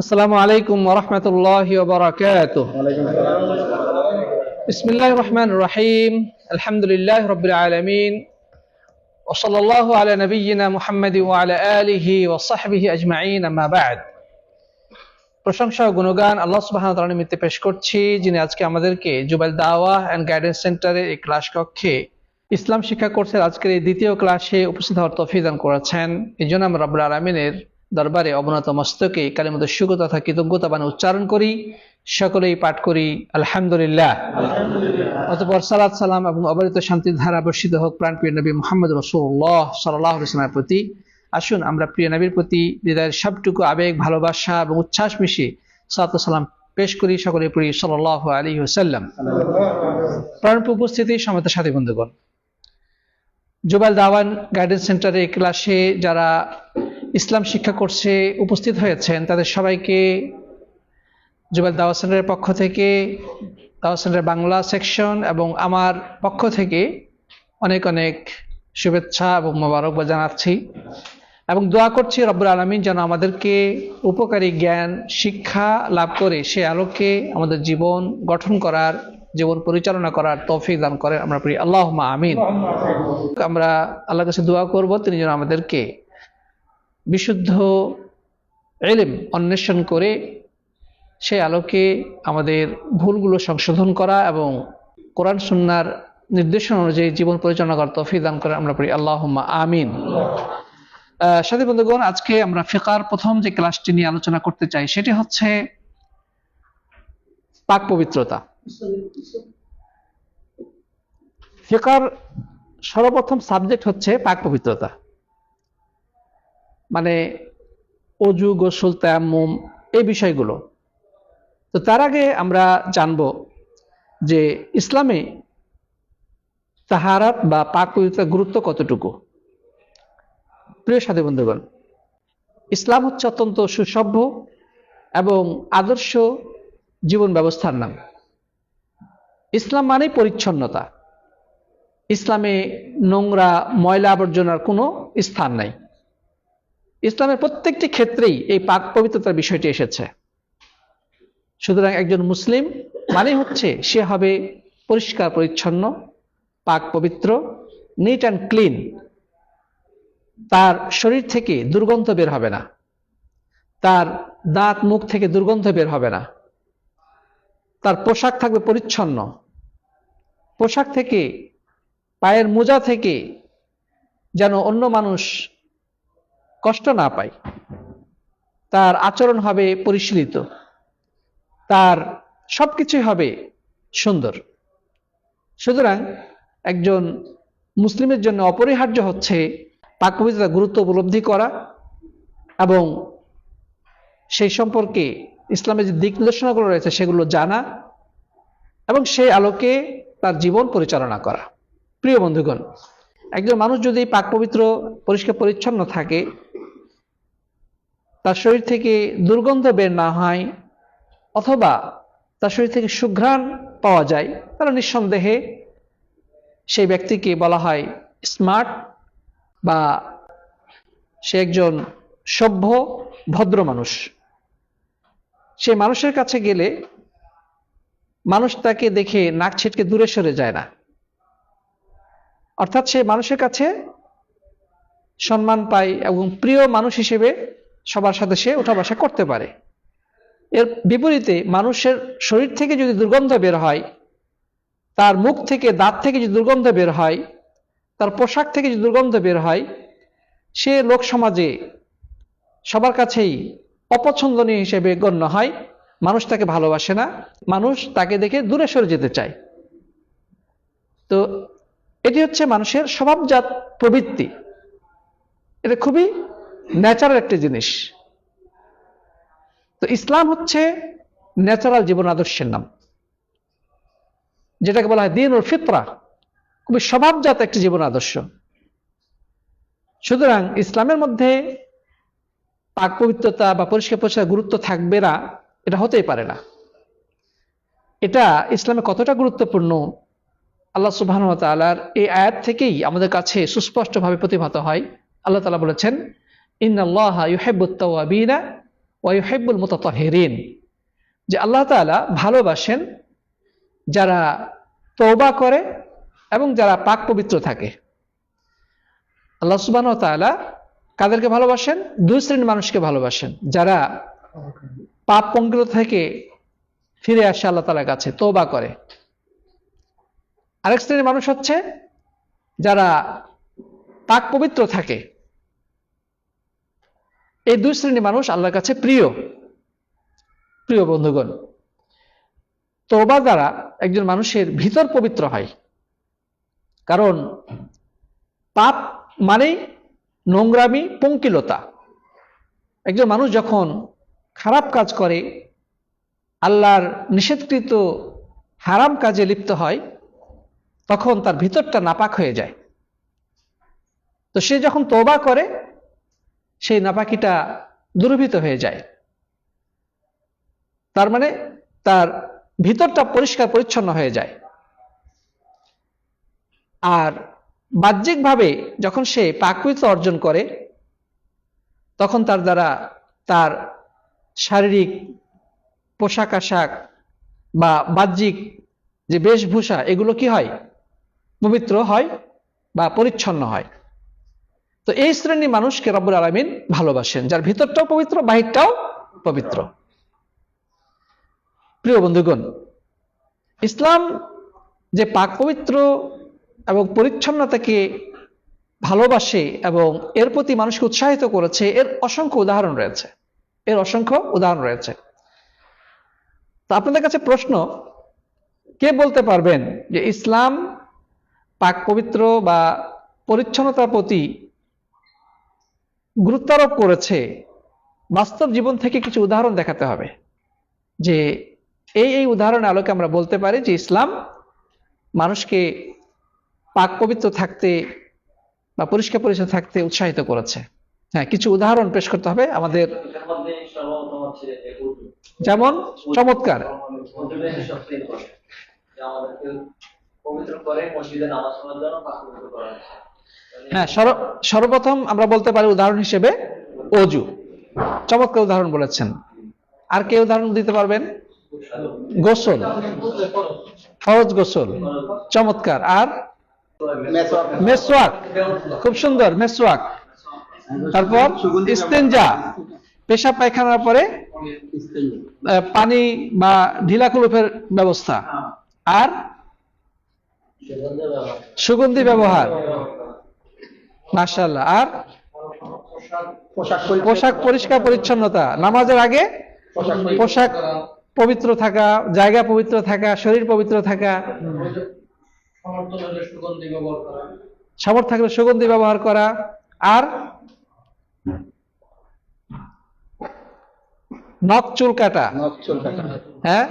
السلام عليكم ورحمة الله وبركاته بسم الله الرحمن الرحيم الحمد لله رب العالمين وصلى الله على نبينا محمد وعلى آله وصحبه أجمعين أما بعد প্রশংসা ও গুণগান আল্লাহ সুবাহ তাআলার নিমিত্তে পেশ করছি যিনি আজকে আমাদেরকে জুবাইল দাওয়া অ্যান্ড গাইডেন্স সেন্টারের এই ক্লাস কক্ষে ইসলাম শিক্ষা কোর্সের আজকের এই দ্বিতীয় ক্লাসে উপস্থিত হওয়ার তৌফিক দান করেছেন এই জন্য আমরা রব্বুল আলমিনের দরবারে অবনত মস্তকে কালিমত সুগত তথা কৃতজ্ঞতা বান উচ্চারণ করি সকলেই পাঠ করি আলহামদুলিল্লাহ। অতপর সালাত সালাম এবং অবরিত শান্তির ধারা বর্ষিত হোক প্রাণপ্রিয় নবী মোহাম্মদ রসুল্লাহ সাল্লাহ ইসলামের প্রতি। আসুন আমরা প্রিয় নবীর প্রতি হৃদয়ের সবটুকু আবেগ ভালোবাসা এবং উচ্ছ্বাস মিশিয়ে সালাত সালাম পেশ করি সকলে পড়ি সাল্লাহ আলী ওসাল্লাম প্রাণপ উপস্থিতি সমত সাথী বন্ধুগণ জুবাল দাওয়ান গাইডেন্স সেন্টারে ক্লাসে যারা ইসলাম শিক্ষা কোর্সে উপস্থিত হয়েছেন তাদের সবাইকে জুবাল দাওয়া পক্ষ থেকে দাওয়া বাংলা সেকশন এবং আমার পক্ষ থেকে অনেক অনেক শুভেচ্ছা এবং মোবারকবাদ জানাচ্ছি এবং দোয়া করছি রব্বুল আলমিন যেন আমাদেরকে উপকারী জ্ঞান, শিক্ষা লাভ করে সে আলোকে আমাদের জীবন গঠন করার, জীবন পরিচালনা করার তৌফিক দান করে আমরা পড়ি আল্লাহ আমিন। আমরা আল্লাহর কাছে দোয়া করব, তিনি যেন আমাদেরকে বিশুদ্ধ এলিম অন্বেষণ করে সে আলোকে আমাদের ভুলগুলো সংশোধন করা এবং কোরআন সুন্নার নির্দেশনা অনুযায়ী জীবন পরিচালনা করার তৌফিক দান করে আমরা পড়ি আল্লাহ আমিন। সাথী বন্ধুগণ, আজকে আমরা ফেকার প্রথম যে ক্লাসটি নিয়ে আলোচনা করতে চাই, সেটি হচ্ছে পাক পবিত্রতা। ফেকার সর্বপ্রথম সাবজেক্ট হচ্ছে পাক পবিত্রতা। মানে অজু, গোসল, তায়াম্মুম এই বিষয়গুলো। তো তার আগে আমরা জানব যে ইসলামে তাহারাত বা পাক গুরুত্ব কতটুকু? প্রিয় সাথী বন্ধুগণ, ইসলাম হচ্ছে অত্যন্ত সুসভ্য এবং আদর্শ জীবন ব্যবস্থার নাম। ইসলাম মানে পরিচ্ছন্নতা। ইসলামে নোংরা ময়লা আবর্জনার কোনো স্থান নাই। ইসলামের প্রত্যেকটি ক্ষেত্রেই এই পাক পবিত্রতার বিষয়টি এসেছে। সুতরাং একজন মুসলিম মানে হচ্ছে সে হবে পরিষ্কার, পরিচ্ছন্ন, পাক পবিত্র নিট অ্যান্ড ক্লিন তার শরীর থেকে দুর্গন্ধ বের হবে না। তার দাঁত, মুখ থেকে দুর্গন্ধ বের হবে না। তার পোশাক থাকবে পরিচ্ছন্ন। পোশাক থেকে, পায়ের মোজা থেকে যেন অন্য মানুষ কষ্ট না পায় তার আচরণ হবে পরিশীলিত। তার সবকিছুই হবে সুন্দর। সুতরাং একজন মুসলিমের জন্য অপরিহার্য হচ্ছে পাক গুরুত্ব উপলব্ধি করা এবং সেই সম্পর্কে ইসলামের যে দিক নির্দেশনাগুলো রয়েছে সেগুলো জানা এবং সেই আলোকে তার জীবন পরিচালনা করা। প্রিয় বন্ধুগণ, একজন মানুষ যদি পাক পবিত্র, পরিষ্কার, পরিচ্ছন্ন থাকে তার শরীর থেকে দুর্গন্ধ বের না হয় অথবা তার শরীর থেকে সুঘ্রাণ পাওয়া যায়, তাহলে নিঃসন্দেহে সেই ব্যক্তিকে বলা হয় স্মার্ট বা সে একজন সভ্য, ভদ্র মানুষ। সে মানুষের কাছে গেলে মানুষ তাকে দেখে নাক ছিটকে দূরে সরে যায় না। অর্থাৎ সে মানুষের কাছে সম্মান পায় এবং প্রিয় মানুষ হিসেবে সবার সাথে সে উঠা বসা করতে পারে। এর বিপরীতে মানুষের শরীর থেকে যদি দুর্গন্ধ বের হয়, তার মুখ থেকে দাঁত থেকে যদি দুর্গন্ধ বের হয়, তার পোশাক থেকে যদি দুর্গন্ধ বের হয়, সে লোক সমাজে সবার কাছেই অপছন্দনীয় হিসেবে গণ্য হয়। মানুষ তাকে ভালোবাসে না, মানুষ তাকে দেখে দূরে সরে যেতে চায়। তো এটি হচ্ছে মানুষের স্বভাবজাত প্রবৃত্তি। এটা খুবই ন্যাচারাল একটি জিনিস। তো ইসলাম হচ্ছে ন্যাচারাল জীবন আদর্শের নাম। যেটাকে বলা হয় দিন ওর ফিতরা। খুবই স্বভাবজাত একটি জীবন আদর্শ। সুতরাং ইসলামের মধ্যে পাক পবিত্রতা বা পরিষ্কার পরিষ্কার গুরুত্ব থাকবে না, এটা হতেই পারে না। এটা ইসলামে কতটা গুরুত্বপূর্ণ, আল্লাহ সুবাহ এই আয়াত থেকেই আমাদের কাছে সুস্পষ্টভাবে প্রতিভাত হয়। আল্লাহ তালা বলেছেন ইন্নাল্লাহ ইউহেবুত্তাওয়াবিনা ওয়াইহেবুল মুতাতাহিরিন যে আল্লাহ তাআলা ভালোবাসেন যারা তওবা করে এবং যারা পাক পবিত্র থাকে। আল্লাহ সুবহানাহু ওয়া তাআলা কাদেরকে ভালোবাসেন? দুই শ্রেণির মানুষকে ভালোবাসেন। যারা পাপ পঙ্কিল থেকে ফিরে আসে আল্লাহ তাআলার কাছে, তওবা করে। আরেক শ্রেণির মানুষ হচ্ছে যারা পাক পবিত্র থাকে। এই দুই শ্রেণির মানুষ আল্লাহর কাছে প্রিয়। প্রিয় বন্ধুগণ তোবা দ্বারা একজন মানুষের ভিতর পবিত্র হয়। কারণ পাপ মানেই নোংরামি, পঙ্কিলতা। একজন মানুষ যখন খারাপ কাজ করে, আল্লাহর নিষেধকৃত হারাম কাজে লিপ্ত হয়, তখন তার ভিতরটা নাপাক হয়ে যায়। তো সে যখন তোবা করে সেই নাপাকিটা দুর্বৃত হয়ে যায়। তার মানে তার ভিতরটা পরিষ্কার পরিচ্ছন্ন হয়ে যায়। আর বাহ্যিকভাবে যখন সে পাকৃত অর্জন করে, তখন তার দ্বারা তার শারীরিক পোশাক আশাক বা বাহ্যিক যে বেশভূষা, এগুলো কি হয়? পবিত্র হয় বা পরিচ্ছন্ন হয়। তো এই শ্রেণির মানুষকে রব্বুল আলমিন ভালোবাসেন, যার ভিতরটাও পবিত্র, বাহিরটাও পবিত্র। প্রিয় বন্ধুগণ, ইসলাম যে পাক পবিত্র এবং পরিচ্ছন্নতাকে ভালোবাসে এবং এর প্রতি মানুষকে উৎসাহিত করেছে, এর অসংখ্য উদাহরণ রয়েছে। এর অসংখ্য উদাহরণ রয়েছে। তো আপনাদের কাছে প্রশ্ন, কে বলতে পারবেন যে ইসলাম পাক পবিত্র বা পরিচ্ছন্নতার প্রতি গুরুত্বারোপ করেছে, বাস্তব জীবন থেকে কিছু উদাহরণ দেখাতে হবে যে এই এই উদাহরণের আলোকে আমরা বলতে পারি যে ইসলাম মানুষকে পাক পবিত্র থাকতে বা পরিষ্কার পরিচ্ছন্ন থাকতে উৎসাহিত করেছে হ্যাঁ কিছু উদাহরণ পেশ করতে হবে আমাদের। যেমন চমৎকার করে মসজিদে নামাজ পড়ার জন্য পাক পবিত্র করা। হ্যাঁ সর্ব- সর্বপ্রথম আমরা বলতে পারি উদাহরণ হিসেবে অজু। চমৎকার উদাহরণ বলেছেন। আর কে উদাহরণ দিতে পারবেন? গোসল। ফরজ গোসল। চমৎকার। আর? মেসওয়াক। খুব সুন্দর, মেসওয়াক। তারপর ইস্তেঞ্জা পেশাব পায়খানার পরে পানি বা ঢিলা কুলুপের ব্যবস্থা। আর? সুগন্ধি ব্যবহার। মাশাল্লাহ আর? পোশাক পরিষ্কার পরিচ্ছন্নতা। নামাজের আগে পোশাক পবিত্র থাকা জায়গা পবিত্র থাকা শরীর পবিত্র থাকা। সামর্থ্য থাকলে সুগন্ধি ব্যবহার করা। আর? নখ চুল কাটা। হ্যাঁ?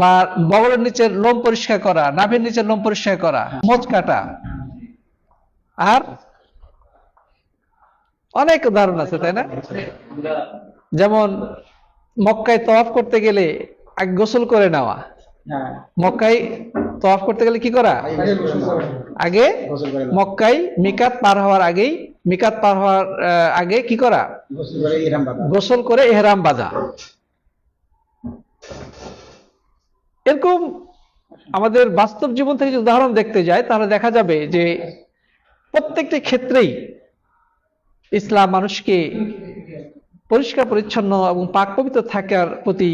বা বগলের নিচের লোম পরিষ্কার করা নাভির নিচের লোম পরিষ্কার করা মোচ কাটা। আর অনেক উদাহরণ আছে, তাই না? যেমন মক্কায় তওয়াফ করতে গেলে আগে গোসল করে নেওয়া। মক্কায় তওয়াফ করতে গেলে কি করা? আগে মক্কায় মিকাত পার হওয়ার আগেই, মিকাত পার হওয়ার আগে কি করা? গোসল করে এহরাম বাঁধা এরকম আমাদের বাস্তব জীবন থেকে যদি উদাহরণ দেখতে যায় তাহলে দেখা যাবে যে প্রত্যেকটি ক্ষেত্রেই ইসলাম মানুষকে পরিষ্কার, পরিচ্ছন্ন এবং পাক পবিত্র থাকার প্রতি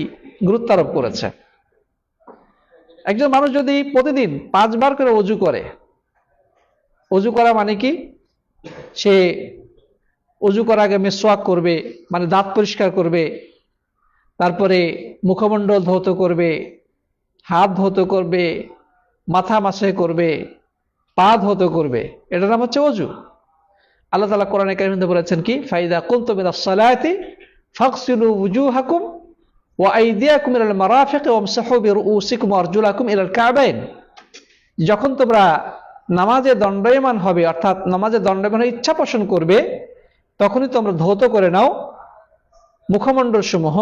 গুরুত্ব আরোপ করেছে। একজন মানুষ যদি প্রতিদিন পাঁচবার করে অজু করে, অজু করা মানে কি? সে অজু করার আগে মেসোয়াক করবে মানে দাঁত পরিষ্কার করবে, তারপরে মুখমণ্ডল ধৌত করবে, হাত ধৌত করবে, মাথা মাসে করবে পা ধৌত করবে। এটার নাম হচ্ছে অজু আল্লাহ তালা কোরআন কারিমে বলেছেন কি? ফাইদা কুনতুম মিনাস সালাতি ফাগসিলু ওয়ুজুহাকুম ওয়া আইদিয়াকুম ইলাল মারাফিক ওয়ামসাহু বিরুউসিকুম ওয়া আরজুলাকুম ইলাল কাবাইন। যখন তোমরা নামাজে দণ্ডায়মান হবে, অর্থাৎ নামাজে দণ্ডায়মান ইচ্ছা পোষণ করবে, তখনই তোমরা ধৌত করে নাও। মুখমণ্ডল সমূহ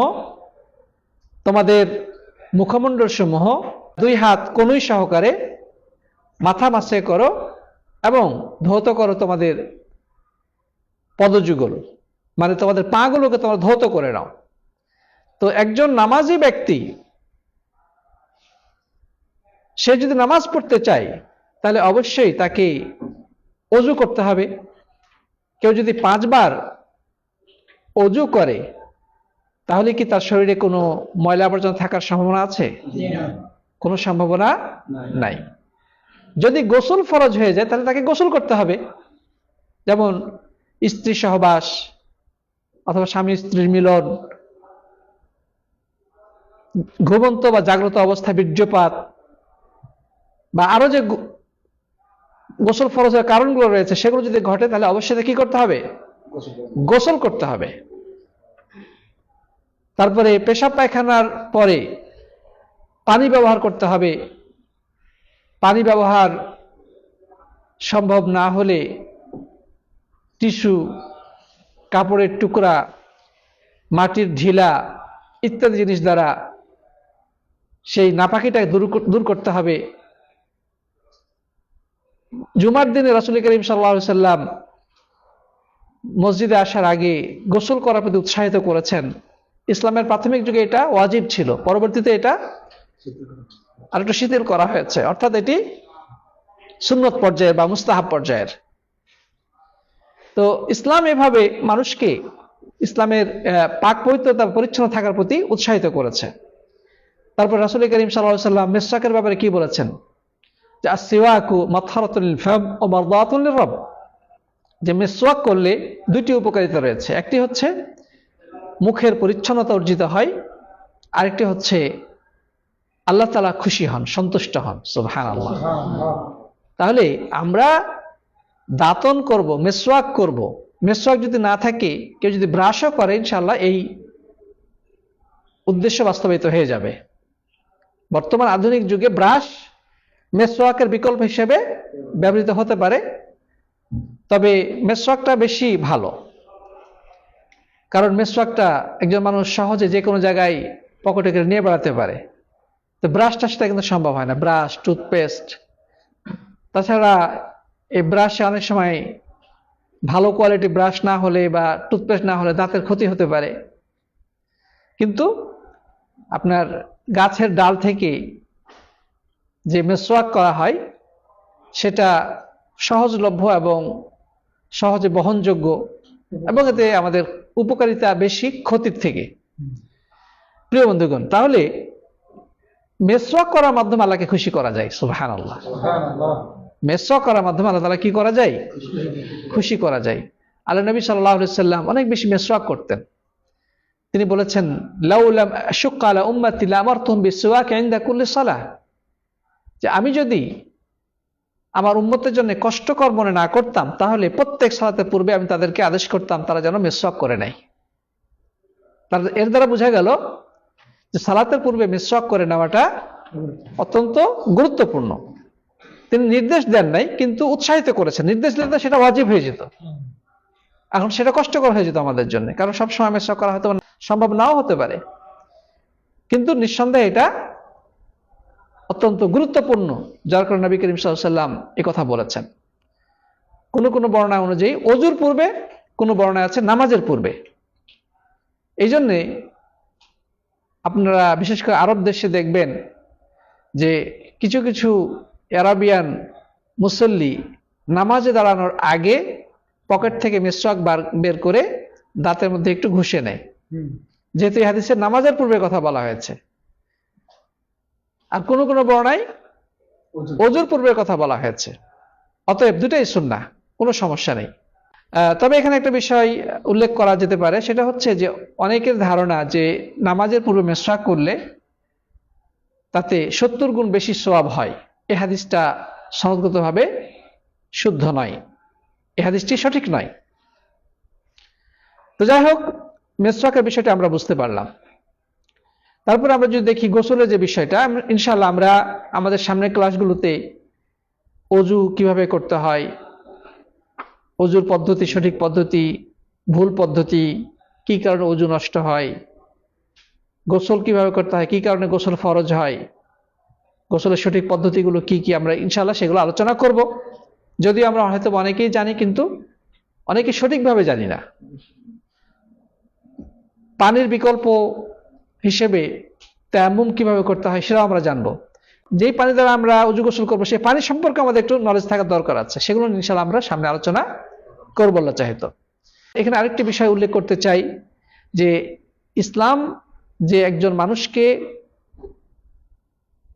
তোমাদের মুখমণ্ডল সমূহ দুই হাত কনুই সহকারে মাথা মাসে করো এবং ধৌত করো তোমাদের পদযুগল। মানে তোমাদের পাগুলোকে তোমরা ধৌত করে নাও। তো একজন নামাজি ব্যক্তি সে যদি নামাজ পড়তে চায় তাহলে অবশ্যই তাকে অজু করতে হবে। কেউ যদি পাঁচবার অজু করে তাহলে কি তার শরীরে কোনো ময়লা আবর্জনা থাকার সম্ভাবনা আছে? কোনো সম্ভাবনা নাই। যদি গোসল ফরজ হয়ে যায়, তাহলে তাকে গোসল করতে হবে। যেমন স্ত্রী সহবাস অথবা স্বামী স্ত্রীর মিলন, ঘুমন্ত বা জাগ্রত অবস্থা বীর্যপাত বা আরও যে গোসল ফরজের কারণগুলো রয়েছে, সেগুলো যদি ঘটে, তাহলে অবশ্যই কি করতে হবে? গোসল করতে হবে। তারপরে পেশাব পায়খানার পরে পানি ব্যবহার করতে হবে। পানি ব্যবহার সম্ভব না হলে টিস্যু, কাপড়ের টুকরা, মাটির ঢিলা ইত্যাদি জিনিস দ্বারা সেই নাপাকিটাকে দূর দূর করতে হবে। জুমার দিনে রাসুল করিম সাল্লা সাল্লাম মসজিদে আসার আগে গোসল করার প্রতি উৎসাহিত করেছেন। ইসলামের প্রাথমিক যুগে এটা ওয়াজিব ছিল, পরবর্তীতে এটা আর একটু শিথিল করা হয়েছে। অর্থাৎ এটি সুন্নত পর্যায়ের বা মুস্তাহাব পর্যায়ের। তো ইসলাম এভাবে মানুষকে ইসলামের পাক পবিত্রতা পরিচ্ছন্ন থাকার প্রতি উৎসাহিত করেছে। তারপর রাসুল করিম সাল্লাহ সাল্লাম মিসরাকের ব্যাপারে কি বলেছেন? যে আসিওয়াকু মাথারাতুল রব যে মিসওয়াক করলে দুইটি উপকারিতা রয়েছে। একটি হচ্ছে মুখের পরিচ্ছন্নতা অর্জিত হয়, আরেকটি হচ্ছে আল্লাহ তালা খুশি হন, সন্তুষ্ট হন সুবহান আল্লাহ তাহলে আমরা দাতন করব, মেসওয়াক করব। মেসওয়াক যদি না থাকে, কেউ যদি ব্রাশও করে ইনশাল্লাহ এই উদ্দেশ্য বাস্তবায়িত হয়ে যাবে। বর্তমান আধুনিক যুগে ব্রাশ মেসওয়াকের বিকল্প হিসেবে ব্যবহৃত হতে পারে। তবে মেসওয়াকটা বেশি ভালো। কারণ মেসওয়াকটা একজন মানুষ সহজে যে কোনো জায়গায় পকেটে করে নিয়ে বেড়াতে পারে। তো ব্রাশটা সেটা কিন্তু সম্ভব হয় না। ব্রাশ টুথপেস্ট তাছাড়া এই ব্রাশে অনেক সময় ভালো কোয়ালিটি ব্রাশ না হলে বা টুথপেস্ট না হলে দাঁতের ক্ষতি হতে পারে। কিন্তু আপনার গাছের ডাল থেকে যে মেসওয়াক করা হয় সেটা সহজলভ্য এবং সহজে বহনযোগ্য এবং এতে আমাদের উপকারিতা বেশি ক্ষতির থেকে। প্রিয় বন্ধুগণ তাহলে মেসওয়াক করার মাধ্যমে আল্লাহকে খুশি করা যায় সুবহান আল্লাহ মেসওয়াক করার মাধ্যমে আল্লাহ তাআলা কি করা যায়? খুশি করা যায়। আল্লাহ নবী সাল্লাহ সাল্লাম অনেক বেশি মেসওয়াক করতেন। তিনি বলেছেন লাউলাম সালাহ। যে আমি যদি আমার উম্মতের জন্য কষ্টকর মনে না করতাম তাহলে প্রত্যেক সালাতে পূর্বে আমি তাদেরকে আদেশ করতাম তারা যেন মেসওয়াক করে নেয়। তার এর দ্বারা বোঝা গেল যে সালাতের পূর্বে মিসওয়াক করে নেওয়াটা অত্যন্ত গুরুত্বপূর্ণ। তিনি নির্দেশ দেন নাই, কিন্তু উৎসাহিত করেছেন। নির্দেশ দিলে সেটা ওয়াজিব হয়ে যেত। এখন সেটা কষ্টকর হয়ে যেত আমাদের জন্য, কারণ সবসময় মিসওয়াক করা হয়তো সম্ভব নাও হতে পারে। কিন্তু নিঃসন্দেহে এটা অত্যন্ত গুরুত্বপূর্ণ, যার কারণে নবী করিম সাল্লাম এ কথা বলেছেন। কোন কোন বর্ণনা অনুযায়ী অজুর পূর্বে, কোন বর্ণনা আছে নামাজের পূর্বে। এই জন্যে আপনারা বিশেষ করে আরব দেশে দেখবেন যে কিছু কিছু অ্যারাবিয়ান মুসল্লি নামাজে দাঁড়ানোর আগে পকেট থেকে মিসওয়াক বার বের করে দাঁতের মধ্যে একটু ঘুষে নেয়। যেহেতু এই হাদিসের নামাজের পূর্বে কথা বলা হয়েছে। আর কোন কোনো বর্ণায় অজুর পূর্বের কথা বলা হয়েছে। অতএব দুটাই সুন্না কোনো সমস্যা নেই। তবে এখানে একটা বিষয় উল্লেখ করা যেতে পারে, সেটা হচ্ছে যে অনেকের ধারণা যে নামাজের পূর্বে মেসওয়াক করলে তাতে সত্তর গুণ বেশি সোয়াব হয়। এ হাদিসটা সনদগতভাবে শুদ্ধ নয়। এ হাদিসটি সঠিক নয়। তো যাই হোক মেসওয়াকের বিষয়টা আমরা বুঝতে পারলাম। তারপর আমরা যদি দেখি গোসলের যে বিষয়টা ইনশাল্লাহ আমরা আমাদের সামনের ক্লাসগুলোতে অজু কীভাবে করতে হয় অজুর পদ্ধতি, সঠিক পদ্ধতি, ভুল পদ্ধতি, কি কারণে অজু নষ্ট হয়, গোসল কীভাবে করতে হয়, কি কারণে গোসল ফরজ হয়, গোসলের সঠিক পদ্ধতিগুলো কি কি আমরা ইনশাল্লাহ সেগুলো আলোচনা করব। যদিও আমরা হয়তো অনেকেই জানি কিন্তু অনেকে সঠিকভাবে জানি না। পানির বিকল্প হিসেবে তেমন কীভাবে করতে হয় সেটাও আমরা জানব। যেই পানি দ্বারা আমরা উজু গোসল করব, সেই পানি সম্পর্কে আমাদের একটু নলেজ থাকার দরকার আছে, সেগুলো ইনশাল্লাহ আমরা সামনে আলোচনা করব আল্লাহ চাহিত এখানে আরেকটি বিষয় উল্লেখ করতে চাই যে ইসলাম যে একজন মানুষকে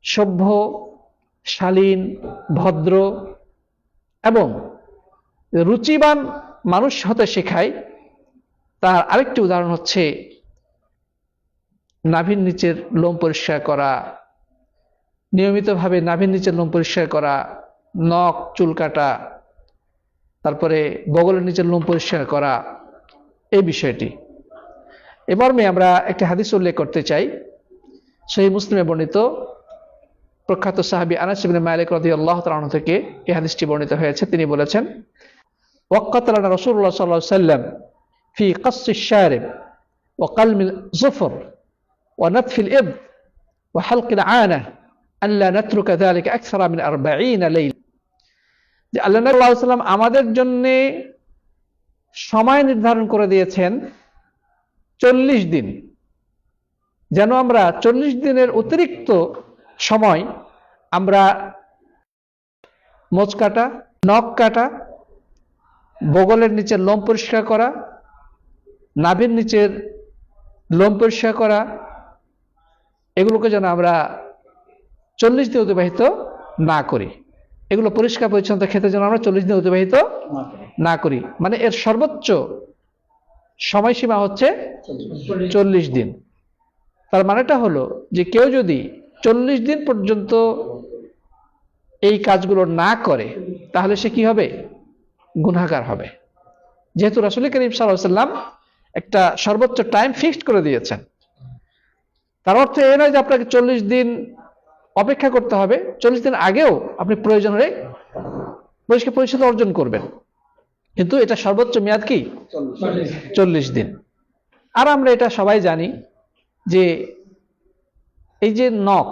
সভ্য, শালীন, ভদ্র এবং রুচিবান মানুষ হতে শেখায়, তার আরেকটি উদাহরণ হচ্ছে নাভির নিচের লোম পরিষ্কার করা, নিয়মিতভাবে নাভির নিচের লোম পরিষ্কার করা, নখ, চুল কাটা তারপরে বগলের নিচের লোম পরিষ্কার করা এই বিষয়টি এবার মেয়ে আমরা একটি হাদিস উল্লেখ করতে চাই সেই মুসলিমে বর্ণিত প্রখ্যাত সাহাবি আনাস ইবনে মালিক রাদিয়াল্লাহু তাআলা আনহু থেকে এই হাদিসটি বর্ণিত হয়েছে তিনি বলেছেন ওয়াক্কাত লানা রাসূলুল্লাহ সাল্লাল্লাহু আলাইহি সাল্লাম ফি قص الشارب وقلم الظفر ونتف الإبط وحلق العانة أن لا نترك ذلك أكثر من أربعين ليلة যে আল্লাহ সাল্লাম আমাদের জন্য সময় নির্ধারণ করে দিয়েছেন চল্লিশ দিন। যেন আমরা চল্লিশ দিনের অতিরিক্ত সময় আমরা মোচ কাটা, নখ কাটা, বগলের নিচের লোম পরিষ্কার করা, নাভির নিচের লোম পরিষ্কার করা, এগুলোকে যেন আমরা চল্লিশ দিন অতিবাহিত না করি। এগুলো পরিষ্কার পরিচ্ছন্নতা খেতে যেন আমরা চল্লিশ দিন অতিবাহিত না করি। মানে এর সর্বোচ্চ সময়সীমা হচ্ছে চল্লিশ দিন। তার মানেটা হলো যে কেউ যদি চল্লিশ দিন পর্যন্ত এই কাজগুলো না করে, তাহলে সে কি হবে? গুনাগার হবে। যেহেতু রাসুল করিম সাল্লাম একটা সর্বোচ্চ টাইম ফিক্সড করে দিয়েছেন। তার অর্থ এ নয় যে আপনাকে চল্লিশ দিন অপেক্ষা করতে হবে। চল্লিশ দিন আগেও আপনি প্রয়োজন হলে পরিষ্কার পরিচ্ছন্ন অর্জন করবেন। কিন্তু এটা সর্বোচ্চ মেয়াদ কি? চল্লিশ দিন। আর আমরা এটা সবাই জানি যে এই যে নখ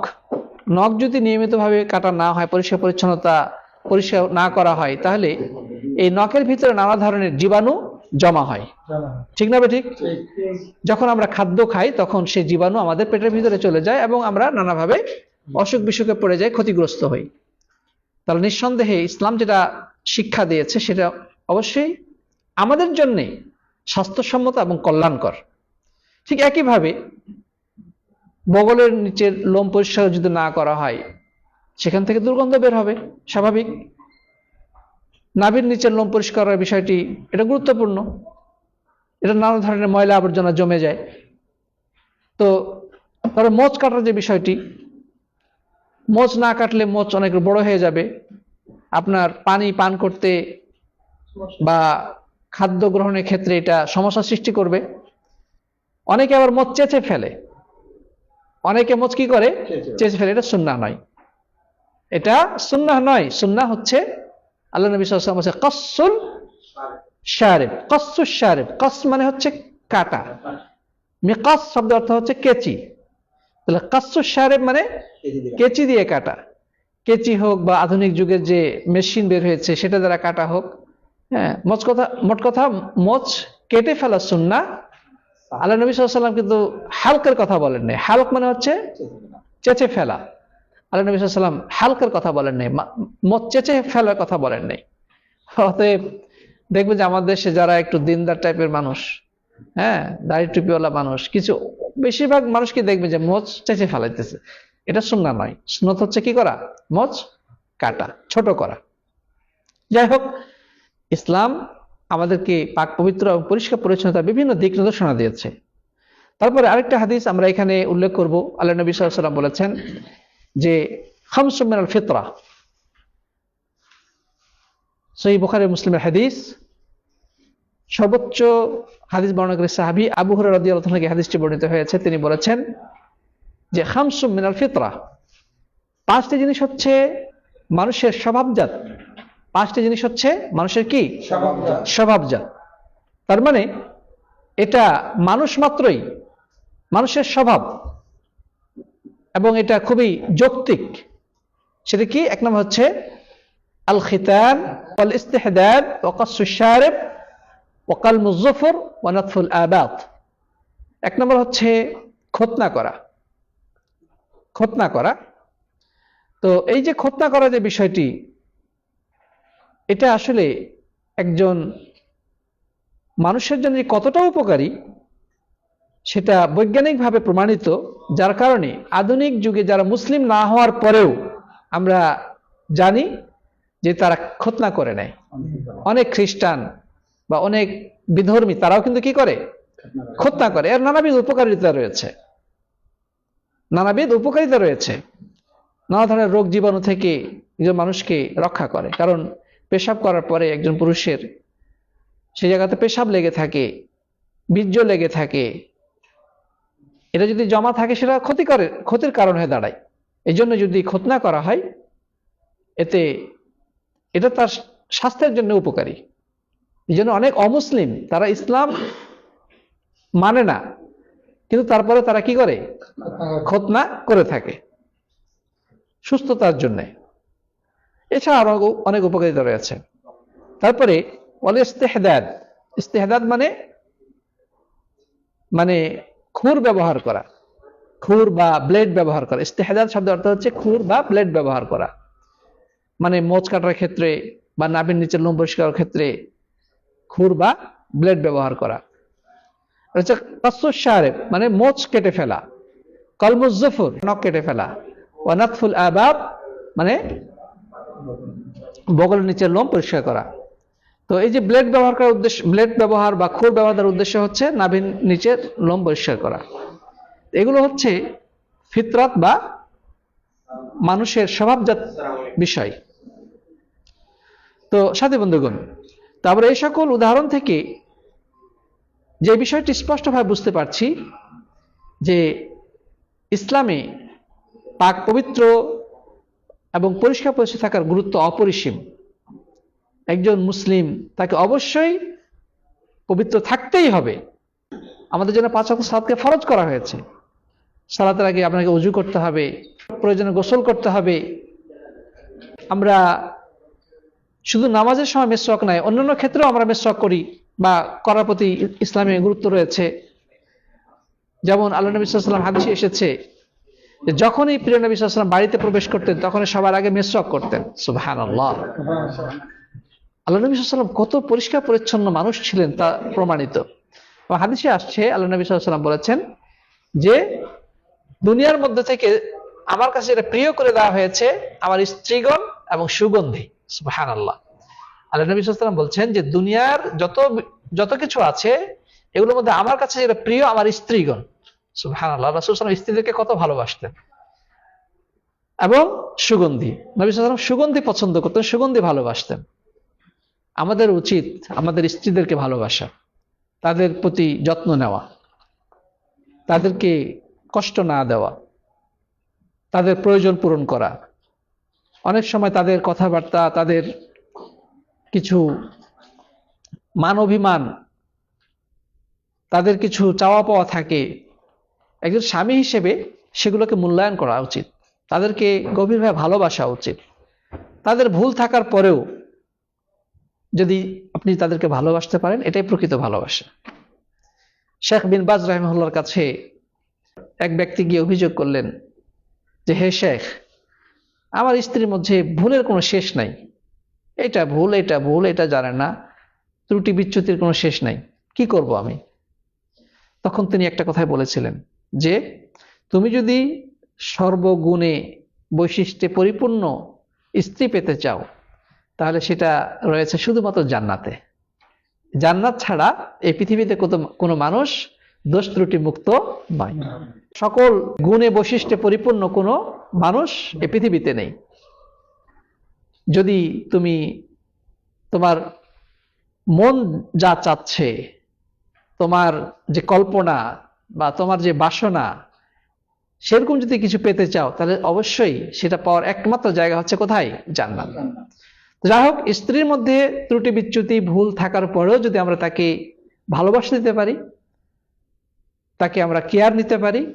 নখ যদি নিয়মিতভাবে কাটা না হয়, পরিষ্কার পরিচ্ছন্নতা পরিষ্কার না করা হয়, তাহলে এই নখের ভিতরে নানা ধরনের জীবাণু জমা হয়। ঠিক না ঠিক? যখন আমরা খাদ্য খাই, তখন সেই জীবাণু আমাদের পেটের ভিতরে চলে যায় এবং আমরা নানাভাবে অসুখ বিসুখে পড়ে যায়, ক্ষতিগ্রস্ত হই। তাহলে নিঃসন্দেহে ইসলাম যেটা শিক্ষা দিয়েছে, সেটা অবশ্যই আমাদের জন্যে স্বাস্থ্যসম্মত এবং কল্যাণকর। ঠিক একইভাবে বগলের নিচের লোম পরিষ্কার যদি না করা হয়, সেখান থেকে দুর্গন্ধ বের হবে, স্বাভাবিক। নাভির নিচের লোম পরিষ্কার করার বিষয়টি, এটা গুরুত্বপূর্ণ। এটা নানা ধরনের ময়লা আবর্জনা জমে যায়। তো তারপরে মোচ কাটার যে বিষয়টি মোচ না কাটলে মোচ অনেক বড় হয়ে যাবে। আপনার পানি পান করতে বা খাদ্য গ্রহণের ক্ষেত্রে এটা সমস্যা সৃষ্টি করবে। অনেকে আবার মোচ চেঁচে ফেলে। অনেকে মোচ কি করে? চেঁচে ফেলে। এটা সুন্না নয়। এটা সুন্না নয় সুন্না হচ্ছে আল্লাহ নবী সাল্লাল্লাহু আলাইহি ওয়াসাল্লাম বলছে কসুল শারেব। কসু শারেব কস মানে হচ্ছে কাটা। মিকাস শব্দ অর্থ হচ্ছে কেচি। তাহলে কাসু শারেব মানে কেচি দিয়ে কাটা। কেচি হোক বা আধুনিক যুগের যে মেশিন বের হয়েছে সেটা দ্বারা কাটা হোক। হ্যাঁ মোট কথা মোট কথা মোচ কেটে ফেলা সুন্না। আল্লাহ নবী সাল্লাম কিন্তু হালকের কথা বলেন নাই। হালক মানে হচ্ছে চেঁচে ফেলা। আল্লাহ নবী সাল্লাম হালকের কথা বলেন নাই মোচ চেঁচে ফেলার কথা বলেন নাই। অতএব দেখবে যে আমাদের দেশে যারা একটু দিনদার টাইপের মানুষ হ্যাঁ দাড়ি টুপিওয়ালা মানুষ। কিছু, বেশিরভাগ মানুষকে দেখবে যে মোচ চেঁচে ফেলাইতেছে। এটা সুন্না নয়। সুন্নত হচ্ছে কি করা? মোচ কাটা, ছোট করা। যাই হোক, ইসলাম আমাদেরকে পাক, পবিত্র এবং পরিষ্কার পরিচ্ছন্নতা বিভিন্ন দিক নির্দেশনা দিয়েছে। তারপরে আরেকটা হাদিস আমরা এখানে উল্লেখ করব। আল্লাহ নবী সাল্লাম বলেছেন যে খামসুমিনাল ফিতরা। সহি বুখারি মুসলিমের হাদিস। সর্বোচ্চ হাদিস বর্ণনাকারী সাহাবি আবু রাদিয়াল্লাহু থেকে হাদিসটি বর্ণিত হয়েছে। তিনি বলেছেন যে খামসুম মিনাল ফিতরা। পাঁচটি জিনিস হচ্ছে মানুষের স্বভাবজাত। পাঁচটি জিনিস হচ্ছে মানুষের কি? স্বভাবজাত। তার মানে এটা মানুষ মাত্রই মানুষের স্বভাব এবং এটা খুবই যৌক্তিক। সেটা কি? এক নম্বর হচ্ছে আল খিতান ওয়াল ইস্তেহদাদ ওয়াকাসু শারিব মুজফর যুফর ওয়া নাতফুল আবাত। এক নম্বর হচ্ছে খতনা করা। খতনা করা। তো এই যে খতনা করা যে বিষয়টি, এটা আসলে একজন মানুষের জন্য কতটা উপকারী, সেটা বৈজ্ঞানিকভাবে প্রমাণিত। যার কারণে আধুনিক যুগে যারা মুসলিম না হওয়ার পরেও আমরা জানি যে তারা খতনা করে নেয়। অনেক খ্রিস্টান বা অনেক বিধর্মী, তারাও কিন্তু কি করে? খতনা করে। এর নানাবিধ উপকারিতা রয়েছে। নানাবিধ উপকারিতা রয়েছে। নানা ধরনের রোগ জীবাণু থেকে একজন মানুষকে রক্ষা করে। কারণ পেশাব করার পরে একজন পুরুষের সেই জায়গাতে পেশাব লেগে থাকে, বীর্য লেগে থাকে। এটা যদি জমা থাকে, সেটা ক্ষতি করে, ক্ষতির কারণ হয়ে দাঁড়ায়। এই জন্য যদি খতনা করা হয়, এতে এটা তার স্বাস্থ্যের জন্য উপকারী। এই জন্য অনেক অমুসলিম, তারা ইসলাম মানে না, কিন্তু তারপরে তারা কি করে? খতনা করে থাকে সুস্থতার জন্য। এছাড়া আরও অনেক উপকারিতা রয়েছে। তারপরে বলে ইস্তেহদাদ ইস্তেহদাদ মানে মানে খুর ব্যবহার করা, খুর বা ব্লেড ব্যবহার করা। ইস্তেহদাদ শব্দ অর্থ হচ্ছে খুর বা ব্লেড ব্যবহার করা। মানে মোচ কাটার ক্ষেত্রে বা নাভির নিচের লোম পরিষ্কার ক্ষেত্রে খুর বা ব্লেড ব্যবহার করা। হচ্ছে মানে মোচ কেটে ফেলা। কলমুজফর নখ কেটে ফেলা। ওয়ানাতফুল আবাব মানে বগলের নিচের লোম পরিষ্কার করা। তো এই যে ব্লেড ব্যবহার করার উদ্দেশ্য ব্লেড ব্যবহার বা খুর ব্যবহারের উদ্দেশ্য হচ্ছে নাভির নিচের লোম পরিষ্কার করা। এগুলো হচ্ছে ফিতরাত বা মানুষের স্বভাবজাত বিষয়। তো সাথী বন্ধুগণ তারপরে এই সকল উদাহরণ থেকে যে বিষয়টি স্পষ্টভাবে বুঝতে পারছি, যে ইসলামে পাক পবিত্র এবং পরিষ্কার পরিষ্কার থাকার গুরুত্ব অপরিসীম। একজন মুসলিম তাকে অবশ্যই পবিত্র থাকতেই হবে। আমাদের জন্য পাঁচ অক্ষ সালাদকে ফরজ করা হয়েছে। সালাতের আগে আপনাকে উজু করতে হবে, প্রয়োজনে গোসল করতে হবে। আমরা শুধু নামাজের সময় মেসওয়াক নাই, অন্যান্য ক্ষেত্রেও আমরা মেসওয়াক করি বা করার প্রতি ইসলামে গুরুত্ব রয়েছে। যেমন আল্লাহ নবী সাল্লাম হাদিসে এসেছে যে যখনই প্রিয় নবী সাল্লাম বাড়িতে প্রবেশ করতেন তখন সবার আগে মেসওয়াক করতেন। সুবাহান আল্লাহ আল্লাহ নবী সাল্লাম কত পরিষ্কার পরিচ্ছন্ন মানুষ ছিলেন তা প্রমাণিত। হাদিসে আসছে, আল্লাহ নবী সাল্লাম বলেছেন যে দুনিয়ার মধ্যে থেকে আমার কাছে এটা প্রিয় করে দেওয়া হয়েছে, আমার স্ত্রীগণ এবং সুগন্ধি। সুবাহান আল্লাহ আল্লাহ নবী সাল্লাম বলছেন যে, দুনিয়ার যত যত কিছু আছে, এগুলোর মধ্যে আমার কাছে যেটা প্রিয়, আমার স্ত্রীগণ। সুবাহান আল্লাহ রাসুল সাল্লাম স্ত্রীদেরকে কত ভালোবাসতেন। এবং সুগন্ধি। নবী সাল্লাম সুগন্ধি পছন্দ করতেন, সুগন্ধি ভালোবাসতেন। আমাদের উচিত আমাদের স্ত্রীদেরকে ভালোবাসা, তাদের প্রতি যত্ন নেওয়া, তাদেরকে কষ্ট না দেওয়া, তাদের প্রয়োজন পূরণ করা। অনেক সময় তাদের কথাবার্তা, তাদের কিছু মান অভিমান, তাদের কিছু চাওয়া পাওয়া থাকে। একজন স্বামী হিসেবে সেগুলোকে মূল্যায়ন করা উচিত। তাদেরকে গভীরভাবে ভালোবাসা উচিত। তাদের ভুল থাকার পরেও যদি আপনি তাদেরকে ভালোবাসতে পারেন, এটাই প্রকৃত ভালোবাসা। শেখ বিন বাজ রাহিমুল্লার কাছে এক ব্যক্তি গিয়ে অভিযোগ করলেন যে, হে শেখ আমার স্ত্রীর মধ্যে ভুলের কোনো শেষ নাই। এটা ভুল এটা ভুল, এটা জানে না। ত্রুটি বিচ্যুতির কোনো শেষ নাই। কি করব আমি? তখন তিনি একটা কথাই বলেছিলেন যে, তুমি যদি সর্বগুণে বৈশিষ্ট্যে পরিপূর্ণ স্ত্রী পেতে চাও, তাহলে সেটা রয়েছে শুধুমাত্র জান্নাতে। জান্নাত ছাড়া এই পৃথিবীতে কোনো মানুষ দোষ ত্রুটি মুক্ত নয়। সকল গুণে বৈশিষ্ট্যে পরিপূর্ণ কোনো মানুষ এ পৃথিবীতে নেই। যদি তুমি তোমার মন যা চাচ্ছে, তোমার যে কল্পনা বা তোমার যে বাসনা, সেরকম যদি কিছু পেতে চাও, তাহলে অবশ্যই সেটা পাওয়ার একমাত্র জায়গা হচ্ছে কোথায়? জান্নাত। যাই হোক, স্ত্রীর মধ্যে ত্রুটি বিচ্যুতি, ভুল থাকার পরেও যদি আমরা তাকে ভালোবাসা দিতে পারি, তাকে আমরা কেয়ার নিতে পারি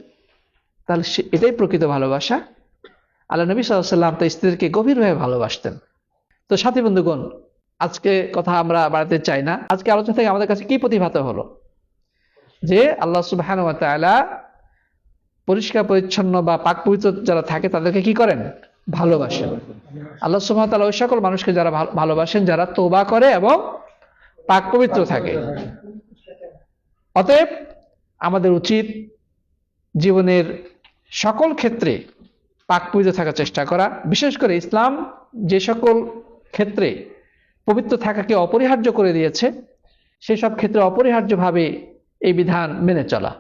তাহলে এটাই প্রকৃত ভালোবাসা। আল্লাহ নবী সাল্লাম তো স্ত্রীকে গভীরভাবে ভালোবাসতেন। তো সাথী বন্ধুগণ, আজকে কথা আমরা বাড়াতে চাই না। আজকে আলোচনা থেকে আমাদের কাছে কি প্রতিভাত হলো? যে আল্লাহ সুবাহান তাআলা পরিষ্কার, পরিচ্ছন্ন বা পাক পবিত্র যারা থাকে তাদেরকে কি করেন? ভালোবাসেন। আল্লাহ সুবহানাহু ওয়া তাআলা ওই সকল মানুষকে যারা ভালো- ভালোবাসেন, যারা তোবা করে এবং পাক পবিত্র থাকে। অতএব আমাদের উচিত জীবনের সকল ক্ষেত্রে পাক পবিত্র থাকার চেষ্টা করা, বিশেষ করে ইসলাম যে সকল ক্ষেত্রে পবিত্র থাকাকে অপরিহার্য করে দিয়েছে সেসব ক্ষেত্রে অপরিহার্যভাবে এই বিধান মেনে চলা।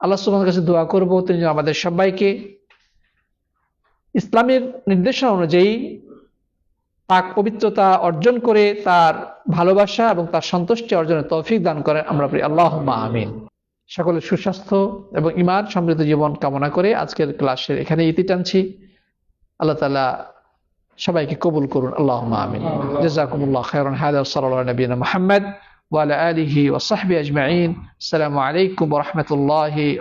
আল্লাহ সুবহানের কাছে দোয়া করব, তিনি আমাদের সবাইকে ইসলামের নির্দেশনা অনুযায়ী পাক পবিত্রতা অর্জন করে তার ভালোবাসা এবং তার সন্তুষ্টি অর্জনের তৌফিক দান করেন। আমরা আল্লাহ আমিন। সকলের সুস্বাস্থ্য এবং ইমান সমৃদ্ধ জীবন কামনা করে আজকের ক্লাসের এখানে ইতি টানছি। আল্লাহ তালা সবাইকে কবুল করুন। আল্লাহ আমিন। জাজাকুমুল্লাহ আজমাইন। আসসালামু আলাইকুম রাহমাতুল্লাহি